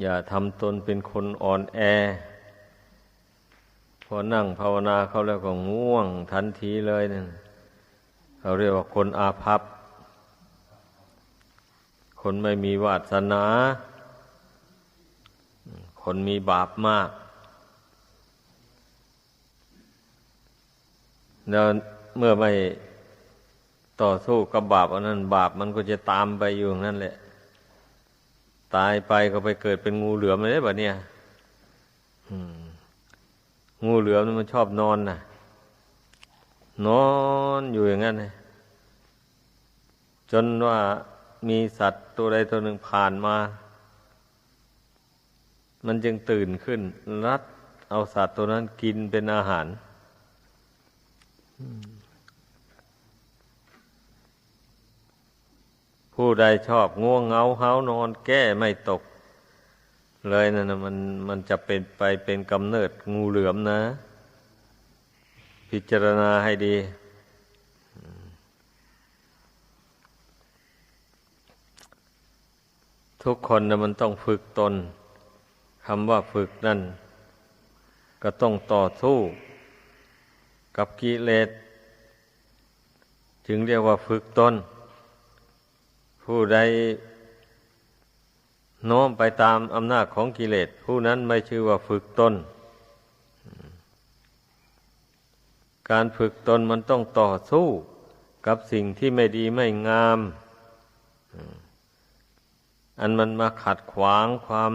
อย่าทำตนเป็นคนอ่อนแอ พอนั่งภาวนาเขาแล้วก็ง่วงทันทีเลยนั่นเขาเรียกว่าคนอาภัพ คนไม่มีวาสนา คนมีบาปมากแล้วเมื่อไม่ต่อสู้กับบาปอันนั้น บาปมันก็จะตามไปอยู่นั่นแหละ ตายไปก็ไปเกิดเป็นงูเหลือมเลยแบบเนี้ยงูเหลือมมันชอบนอนนะนอนอยู่อย่างนั้นเลยจนว่ามีสัตว์ตัวใดตัวหนึ่งผ่านมา มันจึงตื่นขึ้น รัดเอาสัตว์ตัวนั้นกินเป็นอาหาร ผู้ใดชอบง่วงเงาเฮานอนแก้ไม่ตก เลยนะนะมันมันจะเป็นไปเป็นกำเนิดงูเหลือมนะ พิจารณาให้ดี ทุกคนนะมันต้องฝึกตนคำว่าฝึกนั่น ก็ต้องต่อสู้ กับกิเลส จึงเรียกว่าฝึกตน ผู้ใดโน้มไปตามอำนาจของกิเลส ผู้นั้นไม่ชื่อว่าฝึกตน การฝึกตนมันต้องต่อสู้กับสิ่งที่ไม่ดีไม่งาม อันมันมาขัดขวางความ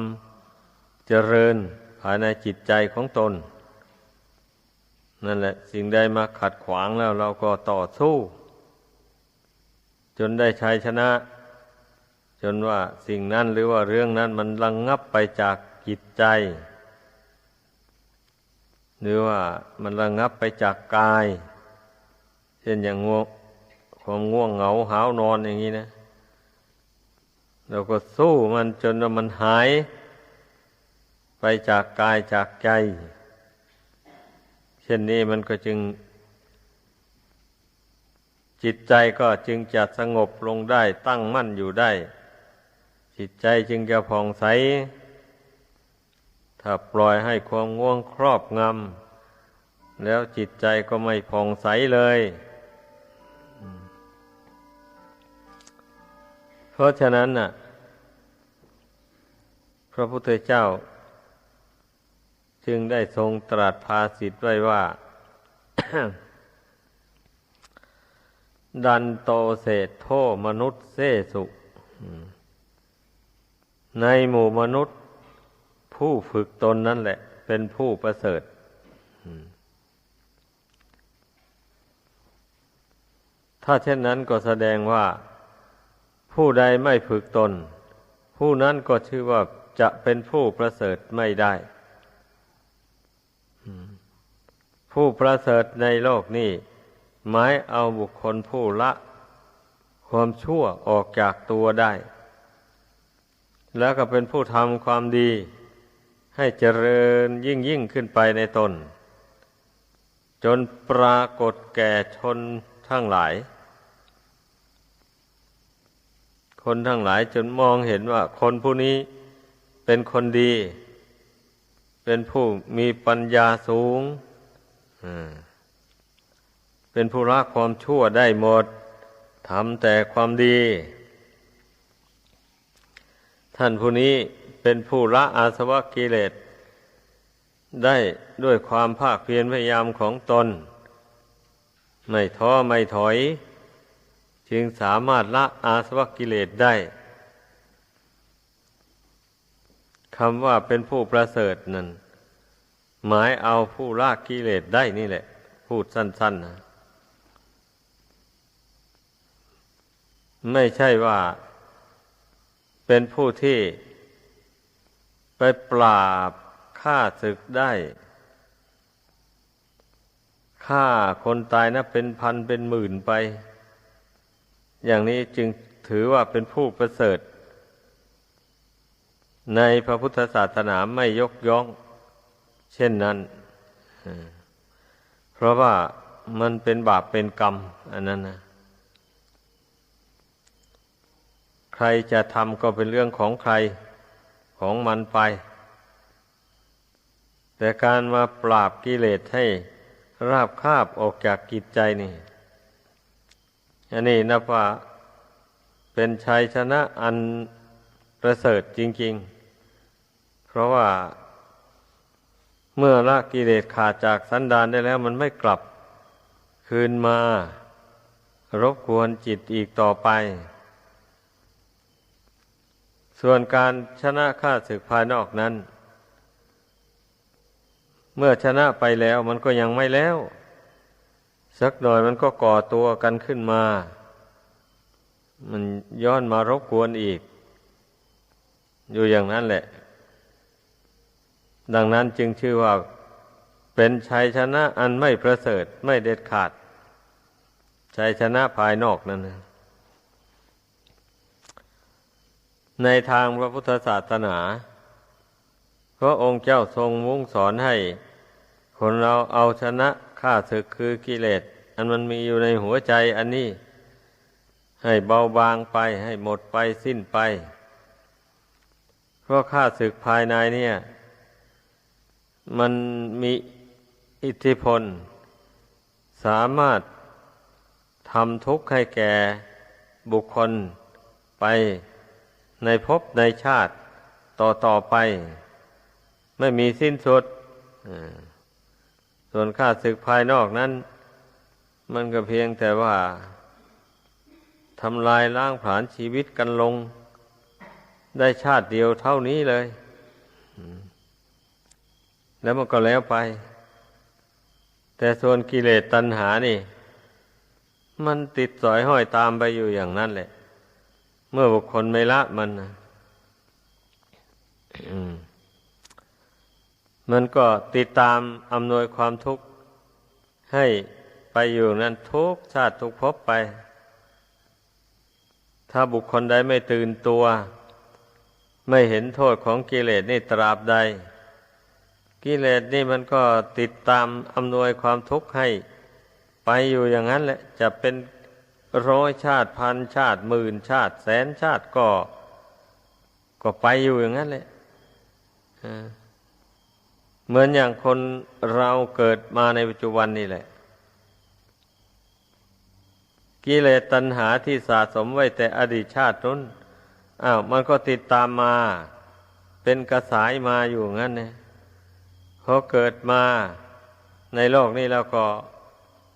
เจริญภายในจิตใจของตน นั่นแหละ สิ่งใดมาขัดขวางแล้วเราก็ต่อสู้ จนได้ชัยชนะ จนว่าสิ่งนั้นหรือว่าเรื่องนั้นมันระงงับไปจากจิตใจ หรือว่ามันระงงับไปจากกาย เช่นอย่างง่วงความง่วงเหงาหาวนอนอย่างนี้นะเราก็สู้มันจนว่ามันหาย ไปจากกายจากใจ เช่นนี้มันก็จึง จิตใจก็จึงจะสงบลงได้ตั้งมั่นอยู่ได้ จิตใจจึงจะผ่องใส ถ้าปล่อยให้ความง่วงครอบงำ แล้วจิตใจก็ไม่ผ่องใสเลย เพราะฉะนั้นน่ะ พระพุทธเจ้า จึงได้ทรงตรัสภาสิทธ์ไว้ว่า ดันโตเศษโทมนุษย์เสสุ ในหมู่มนุษย์ ผู้ฝึกตนนั่นแหละ เป็นผู้ประเสริฐถ้าเช่นนั้นก็แสดงว่า ผู้ใดไม่ฝึกตน ผู้นั้นก็ชื่อว่าจะเป็นผู้ประเสริฐไม่ได้ ผู้ประเสริฐในโลกนี้หมายเอาบุคคลผู้ละ ความชั่วออกจากตัวได้ แล้วก็เป็นผู้ทำความดี ให้เจริญยิ่งยิ่งขึ้นไปในตน จนปรากฏแก่ชนทั้งหลาย คนทั้งหลายจนมองเห็นว่า คนผู้นี้เป็นคนดี เป็นผู้มีปัญญาสูง เป็นผู้ละความชั่วได้หมดทำแต่ความดี ท่านผู้นี้เป็นผู้ละอาสวะกิเลส ได้ด้วยความภาคเพียรพยายามของตน ไม่ท้อไม่ถอย จึงสามารถละอาสวะกิเลสได้คำว่าเป็นผู้ประเสริฐนั่นหมายเอาผู้ละกิเลสได้นี่แหละ พูดสั้นๆนะไม่ใช่ว่า เป็นผู้ที่ไปปราบฆ่าศึกได้ฆ่าคนตายนะเป็นพันเป็นหมื่นไป อย่างนี้จึงถือว่าเป็นผู้ประเสริฐ ในพระพุทธศาสนาไม่ยกย่อง เช่นนั้นเพราะว่ามันเป็นบาปเป็นกรรม อันนั้นนะ ใครจะทำก็เป็นเรื่องของใครของมันไป แต่การมาปราบกิเลสให้ราบคาบออกจากกิจใจนี่ อันนี้นับว่าเป็นชัยชนะอันประเสริฐจริง ๆ เพราะว่าเมื่อละกิเลสขาดจากสันดานได้แล้ว มันไม่กลับคืนมารบกวนจิตอีกต่อไป ส่วนการชนะข้าศึกภายนอกนั้น เมื่อชนะไปแล้วมันก็ยังไม่แล้ว สักหน่อยมันก็ก่อตัวกันขึ้นมา มันย้อนมารบกวนอีก อยู่อย่างนั้นแหละ ดังนั้นจึงชื่อว่าเป็นชัยชนะอันไม่ประเสริฐไม่เด็ดขาดชัยชนะภายนอกนั่นนะ ในทางพระพุทธศาสนาพระองค์เจ้าทรงมุ่งสอนให้ คนเราเอาชนะข้าศึกคือกิเลส อันมันมีอยู่ในหัวใจอันนี้ ให้เบาบางไปให้หมดไปสิ้นไป เพราะข้าศึกภายในเนี่ย มันมีอิทธิพล สามารถทำทุกข์ให้แก่บุคคลไป ในภพในชาติต่อต่อไป ไม่มีสิ้นสุดส่วนข้าศึกภายนอกนั้น มันก็เพียงแต่ว่าทำลายล้างผลาญชีวิตกันลง ได้ชาติเดียวเท่านี้เลย แล้วมันก็แล้วไป แต่ส่วนกิเลสตัณหานี่ มันติดสอยห้อยตามไปอยู่อย่างนั้นแหละ เมื่อบุคคลไม่ละมันนะมันก็ติดตามอำนวยความทุกข์ ให้ไปอยู่นั้นทุกชาติทุกภพไป ถ้าบุคคลใดไม่ตื่นตัว ไม่เห็นโทษของกิเลสนี่ตราบใด กิเลสนี่มันก็ติดตามอำนวยความทุกข์ให้ ไปอยู่อย่างนั้นแหละ จะเป็น ร้อยชาติพันชาติหมื่นชาติ แสนชาติก็ ก็ไปอยู่อย่างนั้นแหละเหมือนอย่างคนเราเกิดมาในปัจจุบันนี่แหละ กิเลสตัณหาที่สะสมไว้แต่อดีตชาตินั้นอ้าวมันก็ติดตามมา เป็นกระสายมาอยู่งั้นเนี่ยพอเกิดมาในโลกนี้แล้วก็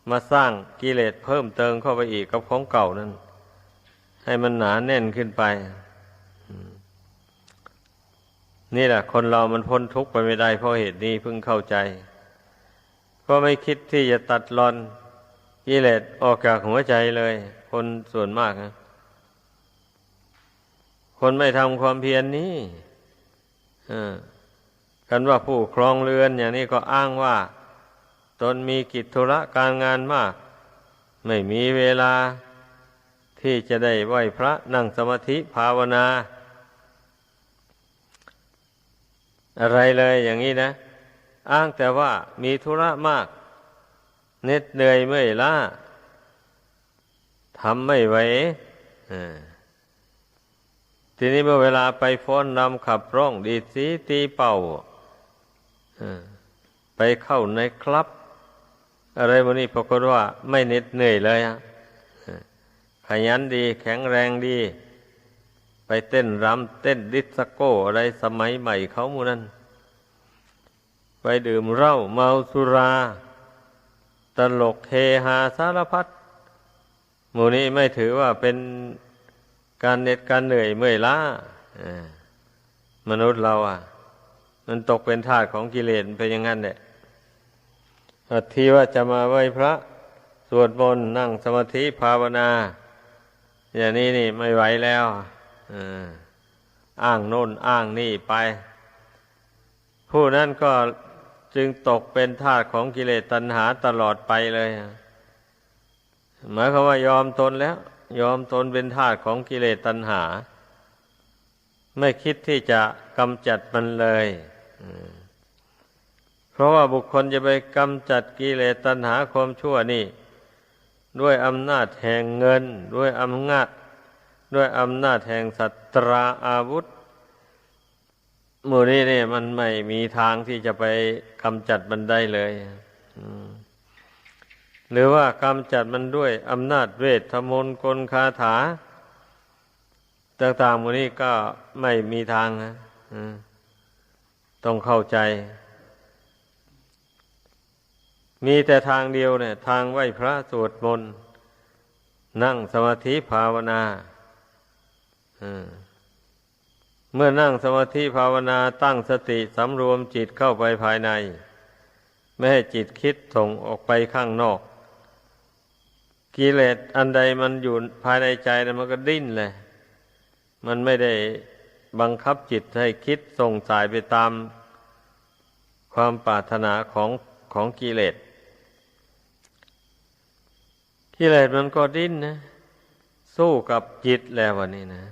มาสร้างกิเลสเพิ่มเติมเข้าไปอีกกับของเก่านั้นให้มันหนาแน่นขึ้นไป นี่แหละ คนเรามันพ้นทุกข์ไปไม่ได้เพราะเหตุนี้เพิ่งเข้าใจ ก็ไม่คิดที่จะตัดรอนกิเลสออกจากหัวใจเลย คนส่วนมากนะคนไม่ทำความเพียรนนี้อ่ากันว่าผู้ครองเรือนอย่างนี้ก็อ้างว่า ตนมีกิจธุระการงานมาก ไม่มีเวลาที่จะได้ไหวพระนั่งสมาธิภาวนา อะไรเลยอย่างนี้นะ อ้างแต่ว่ามีธุระมากเหน็ดเหนื่อยเมื่อยล้าทำไม่ไหวทีนี้เมื่อเวลาไปฟ้อนรำขับร้องดีสีตีเป่าไปเข้าในคลับ อะไรวันนี้ปรากฏว่าไม่เหน็ดเหนื่อยเลยฮะขยันดีแข็งแรงดี ไปเต้นรำเต้นดิสโก้อะไรสมัยใหม่เขามูนั้น ไปดื่มเหล้าเมาสุรา ตลกเฮฮาสารพัดหมู่นี้ไม่ถือว่าเป็นการเหน็ดการเหนื่อยเมื่อยล้ามนุษย์เราอะ มันตกเป็นทาสของกิเลสเป็นอย่างนั้นแหละ ที่ว่าจะมาไหว้พระ สวดมนต์นั่งสมาธิภาวนา อย่างนี้นี่ไม่ไหวแล้วอ้างโน่นอ้างนี่ไป ผู้นั้นก็จึงตกเป็นทาสของกิเลสตัณหาตลอดไปเลยหมายความว่ายอมตนแล้ว ยอมตนเป็นทาสของกิเลสตัณหา ไม่คิดที่จะกำจัดมันเลยเพ ราะว่าบุคคลจะไปกำจัดกิเลสตัณหาความชั่วนี่ ด้วยอำนาจแห่งเงิน ด้วยอำนาจ ด้วยอำนาจแห่งสัตราอาวุธมูนี้เนี่ยมันไม่มีทางที่จะไปกำจัดมันได้เลยหรือว่ากำจัดมันด้วยอำนาจเวทมนต์กลคาถา ต่างๆมูนี้ก็ไม่มีทางนะต้องเข้าใจ มีแต่ทางเดียวเนี่ย ทางไหวพระสวดมนต์นั่งสมาธิภาวนาเมื่อนั่งสมาธิภาวนาตั้งสติสำรวมจิตเข้าไปภายใน ไม่ให้จิตคิดส่งออกไปข้างนอก กิเลสอันใดมันอยู่ภายในใจนะมันก็ดิ้นเลย มันไม่ได้บังคับจิตให้คิดส่งสายไปตามความปรารถนาของของกิเลส กิเลสมันก็ดิ้นนะ สู้กับจิตแล้ววันนี้นะ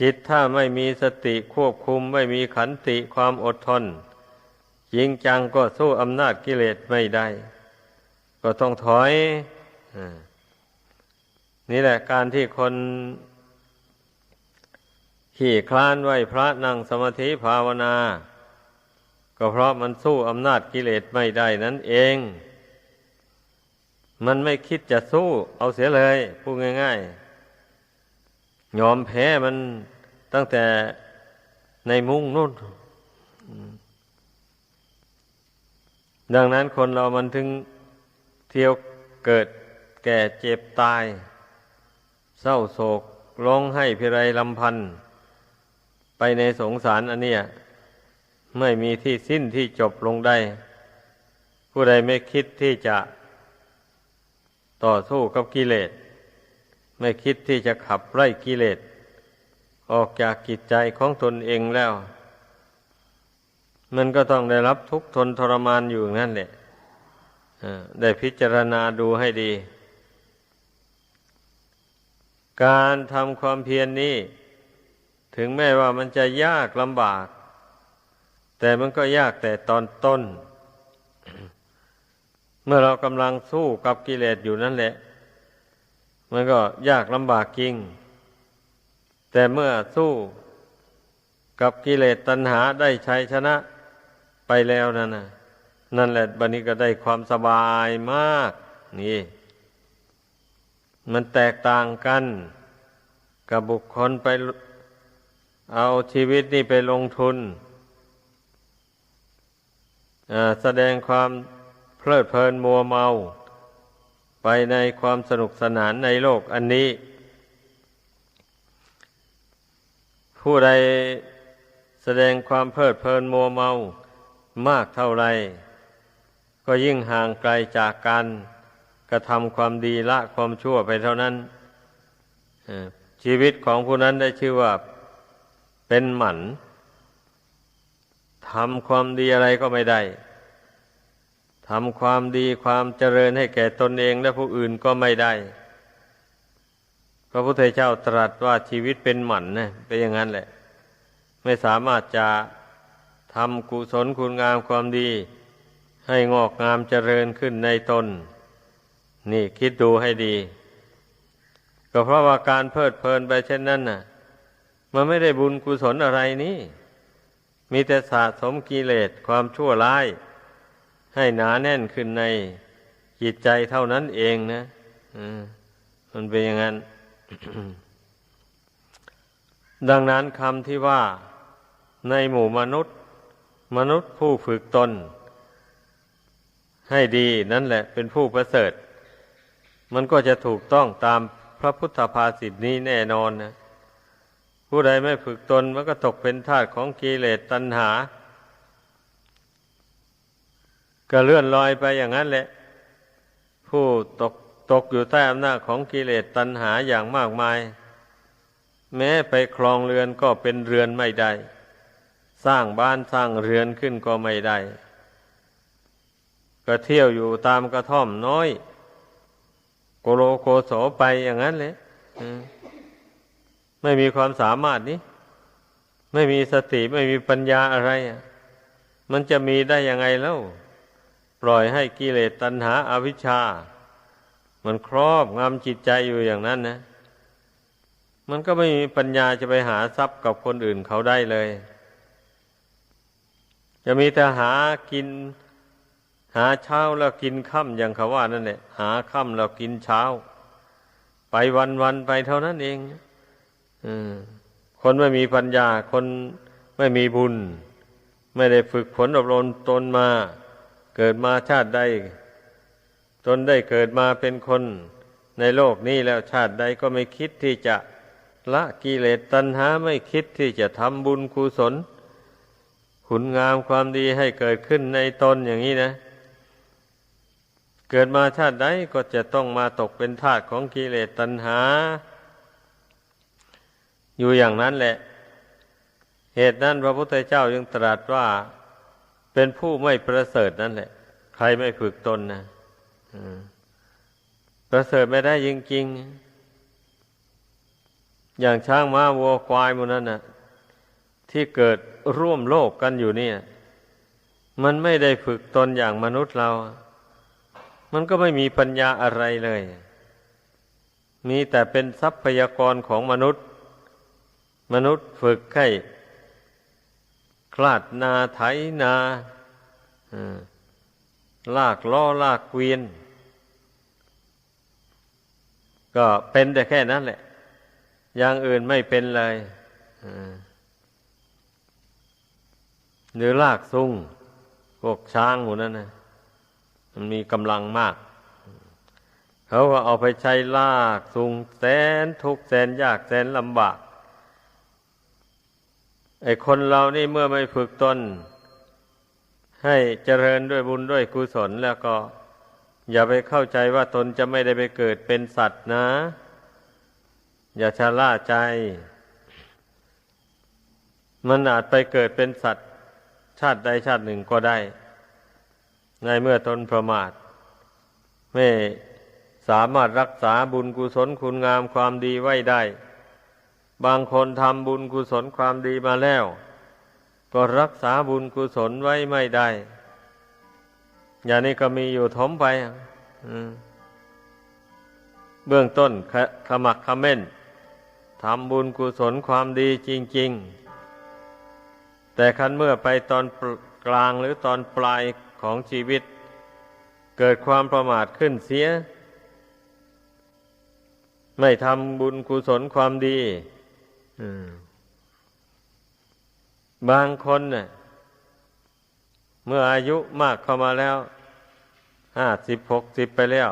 จิตถ้าไม่มีสติควบคุมไม่มีขันติความอดทนจริงจังก็สู้อำนาจกิเลสไม่ได้ ก็ต้องถอยอนี่แหละการที่คนขี่คลานไหวพระนั่งสมาธิภาวนา ก็เพราะมันสู้อำนาจกิเลสไม่ได้นั่นเอง มันไม่คิดจะสู้เอาเสียเลยพูดง่ายๆ ยอมแพ้มันตั้งแต่ในมุ้งนู่น ดังนั้นคนเรามันถึงเที่ยวเกิดแก่เจ็บตาย เศร้าโศกร้องให้พิไรลำพันไปในสงสารอันเนี้ยไม่มีที่สิ้นที่จบลงได้ ผู้ใดไม่คิดที่จะ ต่อสู้กับกิเลส ไม่คิดที่จะขับไล่กิเลส ออกจากกิจใจของตนเองแล้ว มันก็ต้องได้รับทุกข์ทนทรมานอยู่นั่นแหละได้พิจารณาดูให้ดี การทำความเพียรนนี้ ถึงแม้ว่ามันจะยากลำบาก แต่มันก็ยากแต่ตอนต้น เมื่อเรากำลังสู้กับกิเลสอยู่นั่นแหละ มันก็ยากลำบากจริง แต่เมื่อสู้กับกิเลสตัณหาได้ชัยชนะไปแล้วนั่นนะนั่นแหละบันนี้ก็ได้ความสบายมาก นี่ มันแตกต่างกัน กับบุคคลไปเอาชีวิตนี่ไปลงทุนแสดงความ ลิดเพลินมัวเมา ไปในความสนุกสนานในโลกอันนี้ ผู้ใดแสดงความเพลิดเพลินมัวเมามากเท่าไร ก็ยิ่งห่างไกลจากการกระทำความดีละความชั่วไปเท่านั้นชีวิตของผู้นั้นได้ชื่อว่าเป็นหมันทำความดีอะไรก็ไม่ได้ ทำความดีความเจริญให้แก่ตนเองและผู้อื่นก็ไม่ได้ พระพุทธเจ้าตรัสว่าชีวิตเป็นหมันนะเป็นอย่างนั้นแหละ ไม่สามารถจะทำกุศลคุณงามความดี ให้งอกงามเจริญขึ้นในตน นี่คิดดูให้ดี ก็เพราะว่าการเพลิดเพลินไปเช่นนั้นน่ะ มันไม่ได้บุญกุศลอะไรนี่ มีแต่สะสมกิเลสความชั่วร้าย ให้หนาแน่นขึ้นในจิตใจเท่านั้นเองนะมันเป็นอย่างนั้น ดังนั้นคำที่ว่าในหมู่มนุษย์ มนุษย์ผู้ฝึกตน ให้ดีนั่นแหละเป็นผู้ประเสริฐ มันก็จะถูกต้องตามพระพุทธภาษิตนี้แน่นอนนะผู้ใดไม่ฝึกตนมันก็ตกเป็นทาสของกิเลสตัณหา ก็เลื่อนลอยไปอย่างนั้นแหละ ผู้ตกตกอยู่ใต้อำนาจของกิเลสตัณหาอย่างมากมาย แม้ไปครองเรือนก็เป็นเรือนไม่ได้ สร้างบ้านสร้างเรือนขึ้นก็ไม่ได้ ก็เที่ยวอยู่ตามกระท่อมน้อย โกโลโกโสไปอย่างนั้นเลยไม่มีความสามารถนี้ ไม่มีสติไม่มีปัญญาอะไร มันจะมีได้ยังไงแล้ว ปล่อยให้กิเลสตัณหาอาวิชชา มันครอบงำจิตใจอยู่อย่างนั้นนะ มันก็ไม่มีปัญญาจะไปหาทรัพย์กับคนอื่นเขาได้เลย จะมีแต่หากิน หาเช้าแล้วกินค่ำอย่างเขาว่านั่นแหละหาค่ำแล้วกินเช้า ไปวันวันไปเท่านั้นเองอคนไม่มีปัญญา คนไม่มีบุญ ไม่ได้ฝึกฝนอบรมตนมา เกิดมาชาติใดตนได้เกิดมาเป็นคนในโลกนี้แล้วชาติใดก็ไม่คิดที่จะละกิเลสตัณหาไม่คิดที่จะทำบุญกุศลขุนงามความดีให้เกิดขึ้นในตนอย่างนี้นะ เกิดมาชาติใดก็จะต้องมาตกเป็นทาสของกิเลสตัณหา อยู่อย่างนั้นแหละ เหตุนั้นพระพุทธเจ้ายังตรัสว่า เป็นผู้ไม่ประเสริฐนั่นแหละ ใครไม่ฝึกตนนะประเสริฐไม่ได้จริงๆ อย่างช้างม้าวัวควายมันนั้นนะที่เกิดร่วมโลกกันอยู่เนี่ย มันไม่ได้ฝึกตนอย่างมนุษย์เรา มันก็ไม่มีปัญญาอะไรเลย มีแต่เป็นทรัพยากรของมนุษย์ มนุษย์ฝึกให้ คลาดนาไถนาลากล้อลากเกวียน ก็เป็นแต่แค่นั้นแหละ อย่างอื่นไม่เป็นเลยหรือลากซุงพวกช้างหมูนั่นนะมันมีกำลังมาก เขาก็เอาไปใช้ลากซุงแสนทุกแสนยากแสนลำบาก ไอคนเรานี่เมื่อไม่ฝึกตน ให้เจริญด้วยบุญด้วยกุศลแล้วก็ อย่าไปเข้าใจว่าตนจะไม่ได้ไปเกิดเป็นสัตว์นะ อย่าชะล่าใจ มันอาจไปเกิดเป็นสัตว์ ชาติใดชาติหนึ่งก็ได้ ในเมื่อตนประมาท ไม่สามารถรักษาบุญกุศลคุณงามความดีไว้ได้ บางคนทำบุญกุศลความดีมาแล้ว ก็รักษาบุญกุศลไว้ไม่ได้ อย่างนี้ก็มีอยู่ทมไปเบื้องต้นขขมักขม้นทำบุญกุศลความดีจริง ๆ แต่คันเมื่อไปตอนกลางหรือตอนปลายของชีวิต เกิดความประมาทขึ้นเสีย ไม่ทำบุญกุศลความดี บางคนเน่ยเมื่ออายุมากเข้ามาแล้วห้าสิบหกสิบไปแล้ว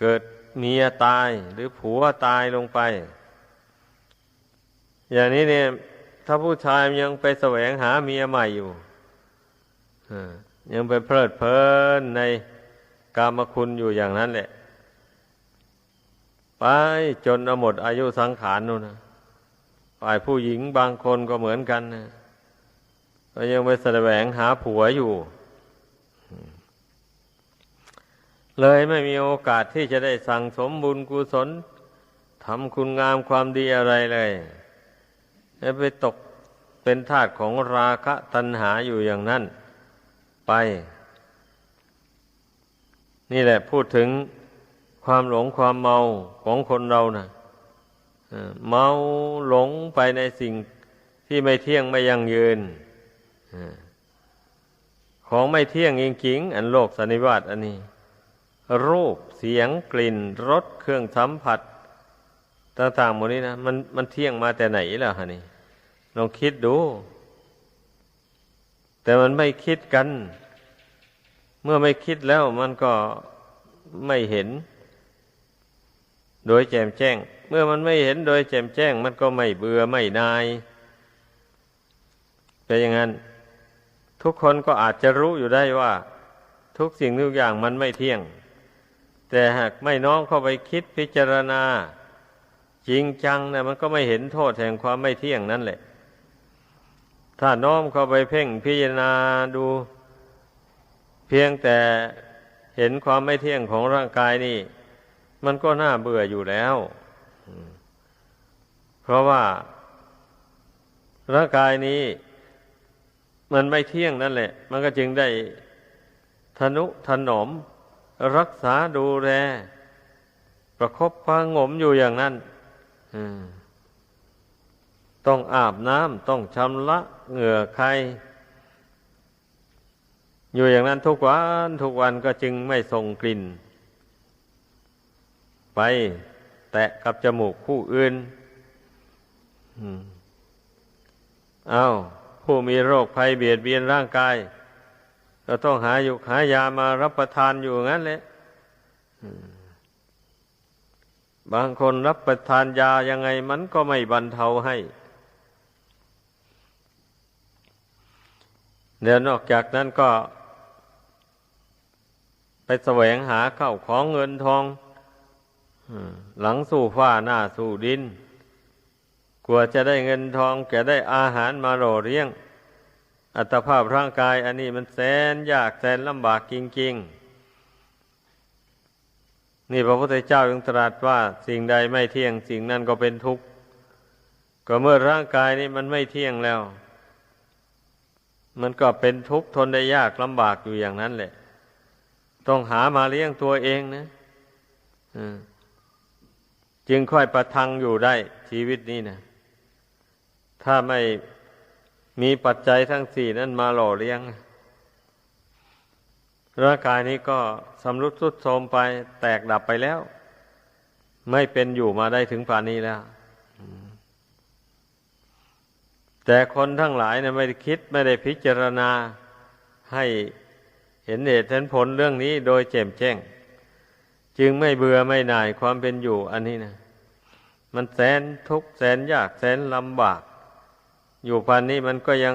เกิดเมียตายหรือผัวตายลงไป อย่างนี้เนี่ย ถ้าผู้ชายยังไปแสวงหาเมียใหม่อยู่ยังไปเพลิดเพลินในกามคุณอยู่อย่างนั้นแหละ ไปจนหมดอายุสังขารนู่นนะฝ่ายผู้หญิงบางคนก็เหมือนกันนะก็ยังไปแสวงหาผัวอยู่ เลยไม่มีโอกาสที่จะได้สั่งสมบุญกุศลทำคุณงามความดีอะไรเลยไปตกเป็นทาสของราคะตัณหาอยู่อย่างนั้น ไป นี่แหละพูดถึง ความหลงความเมาของคนเรานะ่ะเมาหลงไปในสิ่งที่ไม่เที่ยงไม่ยั่งยืนของไม่เที่ยงจริงๆอันโลกสันนิวาตอันนี้ รูปเสียงกลิ่นรสเครื่องสัมผัส ต่างๆหมดนี้นะมันมันเที่ยงมาแต่ไหนล่ะฮะนี่ลองคิดดู แต่มันไม่คิดกัน เมื่อไม่คิดแล้วมันก็ไม่เห็น โดยแจ่มแจ้ง เมื่อมันไม่เห็นโดยแจ่มแจ้ง มันก็ไม่เบื่อไม่นายเป็นอย่างนั้น ทุกคนก็อาจจะรู้อยู่ได้ว่า ทุกสิ่งทุกอย่างมันไม่เที่ยง แต่หากไม่น้อมเข้าไปคิดพิจารณา จริงจังนะมันก็ไม่เห็นโทษแห่งความไม่เที่ยงนั่นแหละ ถ้าน้อมเข้าไปเพ่งพิจารณาดู เพียงแต่เห็นความไม่เที่ยงของร่างกายนี่ มันก็น่าเบื่ออยู่แล้ว เพราะว่าร่างกายนี้ มันไม่เที่ยงนั่นแหละ มันก็จึงได้ทนุถนอมรักษาดูแล ประคบพังงมอยู่อย่างนั้นต้องอาบน้ำต้องชำระเหงื่อใคร อยู่อย่างนั้นทุกวันทุกวันก็จึงไม่ส่งกลิ่น ไปแตะกับจมูกผู้อื่นเอาผู้มีโรคภัยเบียดเบียนร่างกาย ก็ต้องหาอยู่หายามารับประทานอยู่งั้นแหละบางคนรับประทานยายังไงมันก็ไม่บรรเทาให้เดี๋ยวนอกจากนั้นก็ ไปแสวงหาเข้าของเงินทอง หลังสู่ฟ้าหน้าสู่ดิน กลัวจะได้เงินทองจะได้อาหารมาโรเลี้ยง อัตภาพร่างกาย อันนี้มันแสนยากแสนลำบากจริง ๆ นี่พระพุทธเจ้ายังตรัสว่าสิ่งใดไม่เที่ยง สิ่งนั้นก็เป็นทุกข์ ก็เมื่อร่างกายนี้มันไม่เที่ยงแล้ว มันก็เป็นทุกข์ทนได้ยากลำบากอยู่อย่างนั้นแหละ ต้องหามาเลี้ยงตัวเองนะอืม จึงค่อยประทังอยู่ได้ชีวิตนี้นะถ้าไม่มีปัจจัยทั้งสี่นั้นมาหล่อเลี้ยง ร่างกายนี้ก็สำรุดสุดโทมไปแตกดับไปแล้ว ไม่เป็นอยู่มาได้ถึงป่านนี้แล้ว แต่คนทั้งหลายเนะไม่ได้คิดไม่ได้พิจารณาให้เห็นเหตุเห็นผลเรื่องนี้โดยแจ่มแจ้ง จึงไม่เบื่อไม่หน่ายความเป็นอยู่ อันนี้นะมันแสนทุกข์แสนยากแสนลำบาก อยู่พันนี้มันก็ยัง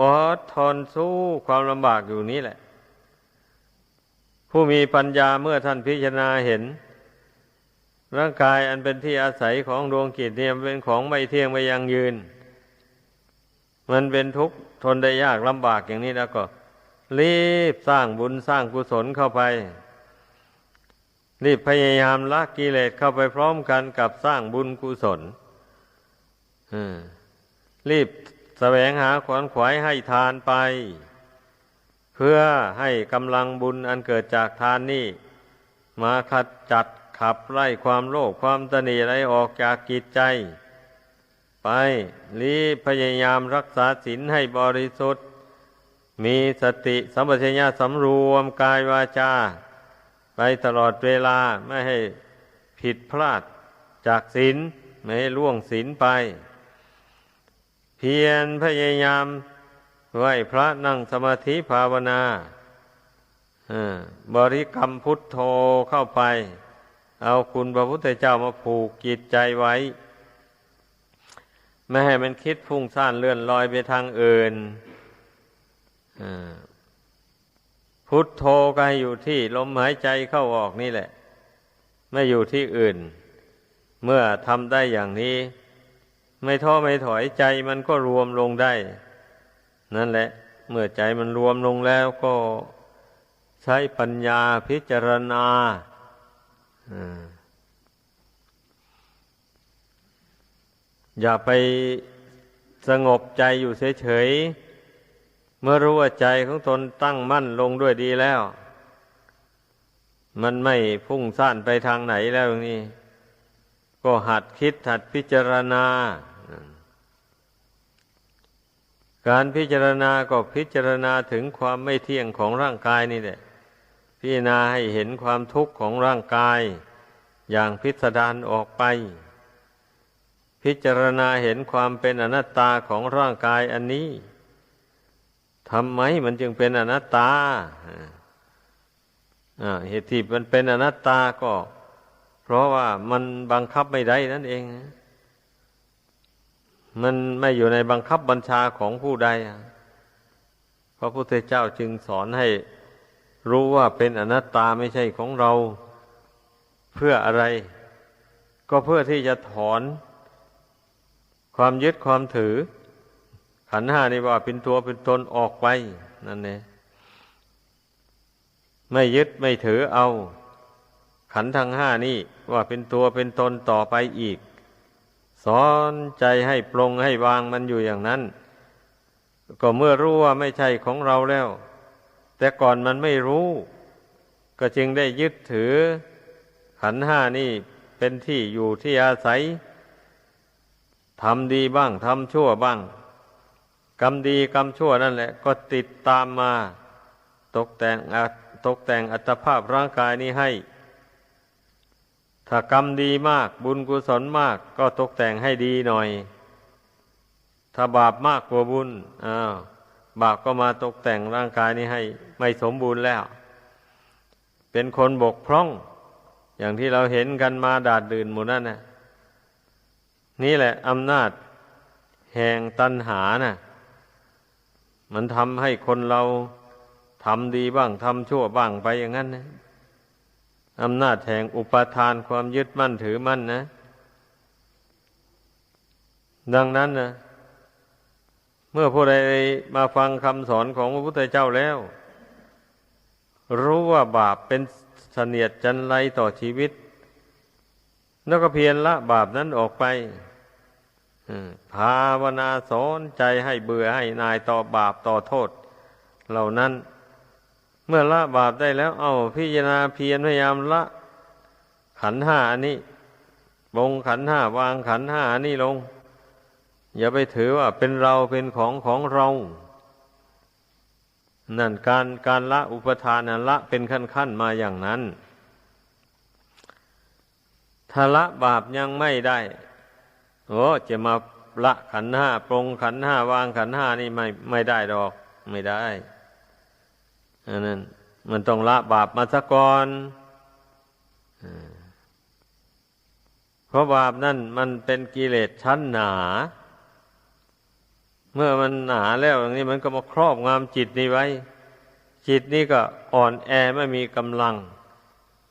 อดทนสู้ความลำบากอยู่นี้แหละ ผู้มีปัญญาเมื่อท่านพิจารณาเห็น ร่างกายอันเป็นที่อาศัยของดวงกิจเนี่ยเป็นของไม่เที่ยงไม่ยังยืน มันเป็นทุกข์ทนได้ยากลำบากอย่างนี้แล้วก็ รีบสร้างบุญสร้างกุศลเข้าไป รีบพยายามละกิเลสเข้าไปพร้อมกันกับสร้างบุญกุศลรีบแสวงหาขวนขวายให้ทานไป เพื่อให้กำลังบุญอันเกิดจากทานนี้มาขัดจัดขับไล่ความโลภความตนีอะไรออกจากกิจใจ ไปรีบพยายามรักษาศีลให้บริสุทธิ์ มีสติสัมปชัญญะสำรวมกายวาจา ไปตลอดเวลาไม่ให้ผิดพลาดจากศีลไม่ให้ล่วงศีลไป เพียรพยายามไหวพระนั่งสมาธิภาวนาบริกรรมพุทโธเข้าไป เอาคุณพระพุทธเจ้ามาผูกจิตใจไว้ ไม่ให้มันคิดฟุ้งซ่านเลื่อนลอยไปทางอื่น พุทโธก็อยู่ที่ลมหายใจเข้าออกนี่แหละ ไม่อยู่ที่อื่น เมื่อทำได้อย่างนี้ ไม่ท้อไม่ถอยใจมันก็รวมลงได้ นั่นแหละ เมื่อใจมันรวมลงแล้วก็ใช้ปัญญาพิจารณาอ่าอย่าไปสงบใจอยู่เฉยๆ เมื่อรู้ว่าใจของตนตั้งมั่นลงด้วยดีแล้ว มันไม่พุ่งซ่านไปทางไหนแล้วนี่ ก็หัดคิดหัดพิจารณา การพิจารณาก็พิจารณาถึงความไม่เที่ยงของร่างกายนี่แหละ พิจารณาให้เห็นความทุกข์ของร่างกาย อย่างพิสดารออกไป พิจารณาเห็นความเป็นอนัตตาของร่างกายอันนี้ ทำไมมันจึงเป็นอนัตตาเหตุที่มันเป็นอนัตตาก็ เพราะว่ามันบังคับไม่ได้นั่นเอง มันไม่อยู่ในบังคับบัญชาของผู้ใดพระพุทธเจ้าจึงสอนให้รู้ว่าเป็นอนัตตาไม่ใช่ของเรา เพื่ออะไร ก็เพื่อที่จะถอน ความยึดความถือ ขันห้านี่ว่าเป็นตัวเป็นตนออกไป นั่นเองไม่ยึดไม่ถือเอา ขันทั้งห้านี่ว่าเป็นตัวเป็นตนต่อไปอีก สอนใจให้ปรงให้วางมันอยู่อย่างนั้น ก็เมื่อรู้ว่าไม่ใช่ของเราแล้ว แต่ก่อนมันไม่รู้ ก็จึงได้ยึดถือ ขันห้านี่เป็นที่อยู่ที่อาศัยทำดีบ้างทำชั่วบ้าง กรรมดีกรรมชั่วนั่นแหละ ก็ติดตามมา ตกแต่งตตกแต่งอัตภาพร่างกายนี้ให้ ถ้ากรรมดีมากบุญกุศลมาก ก็ตกแต่งให้ดีหน่อย ถ้าบาปมากกว่าบุญอ้าวบาปก็มาตกแต่งร่างกายนี้ให้ ไม่สมบูรณ์แล้ว เป็นคนบกพร่อง อย่างที่เราเห็นกันมาดาดดื่นหมู่นั่นนะนี่แหละอำนาจแห่งตัณหานะ่ะ มันทำให้คนเราทำดีบ้างทำชั่วบ้างไปอย่างนั้นนะอำนาจแห่งอุปทานความยึดมั่นถือมั่นนะ ดังนั้นนะเมื่อผู้ใดมาฟังคำสอนของพระพุทธเจ้าแล้ว รู้ว่าบาปเป็นเสนียดจันไรต่อชีวิต แล้วก็เพียรละบาปนั้นออกไป ภาวนาสอนใจให้เบื่อให้นายต่อบาปต่อโทษ เหล่านั้น เมื่อละบาปได้แล้ว เอาพิจารณาเพียรพยายามละ ขันห้าอันนี้บงขันห้าวางขันห้าอันนี้ลง อย่าไปถือว่าเป็นเราเป็นของของเรา นั่นการการละอุปทานละเป็นขั้นขั้นมาอย่างนั้นถ้าละบาปยังไม่ได้ โอ้จะมาละขันห้าปรงขันห้าวางขันห้านี่ไม่ไม่ได้ดอก ไม่ได้อันนั้น มันต้องละบาปมาซะก่อนเพราะบาปนั่นมันเป็นกิเลสชั้นหนา เมื่อมันหนาแล้วอย่างนี้มันก็มาครอบงำจิตนี้ไว้ จิตนี้ก็อ่อนแอไม่มีกำลัง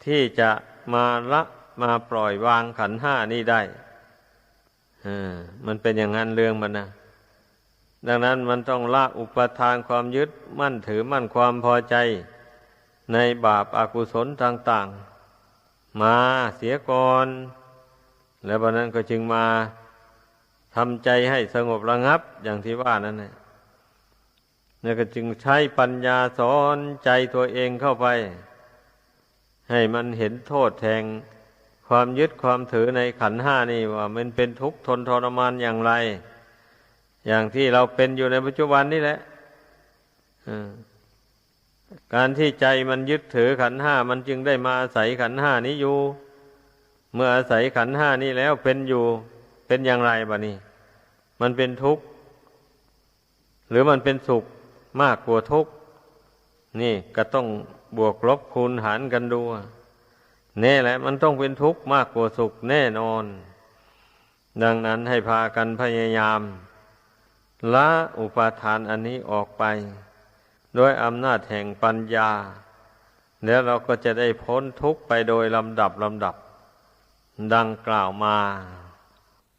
ที่จะมาละมาปล่อยวางขันห้านี้ได้ มันเป็นอย่างนั้นเรื่องมันนะดังนั้นมันต้องละอุปทานความยึดมั่นถือมั่นความพอใจ ในบาปอากุศลต่าง ๆ มาเสียก่อน แล้ววันนั้นก็จึงมาทำใจให้สงบระงับอย่างที่ว่านั่นแหละแล้วก็จึงใช้ปัญญาสอนใจตัวเองเข้าไป ให้มันเห็นโทษแทง ความยึดความถือในขันห้านี่ว่า มันเป็นทุกข์ทนทรมานอย่างไร อย่างที่เราเป็นอยู่ในปัจจุบันนี่แหละการที่ใจมันยึดถือขันห้ามันจึงได้มาอาศัยขันห้านี้อยู่ เมื่ออาศัยขันห้านี้แล้วเป็นอยู่เป็นอย่างไรบะนี่มันเป็นทุกข์ หรือมันเป็นสุขมากกว่าทุกข์ นี่ก็ต้องบวกลบคูณหารกันดู น่แหละ มันต้องเป็นทุกข์มากกว่าสุขแน่นอน ดังนั้นให้พากันพยายามละอุปาทานอันนี้ออกไป ด้วยอำนาจแห่งปัญญา แล้วเราก็จะได้พ้นทุกข์ไปโดยลำดับลำดับ ดังกล่าวมา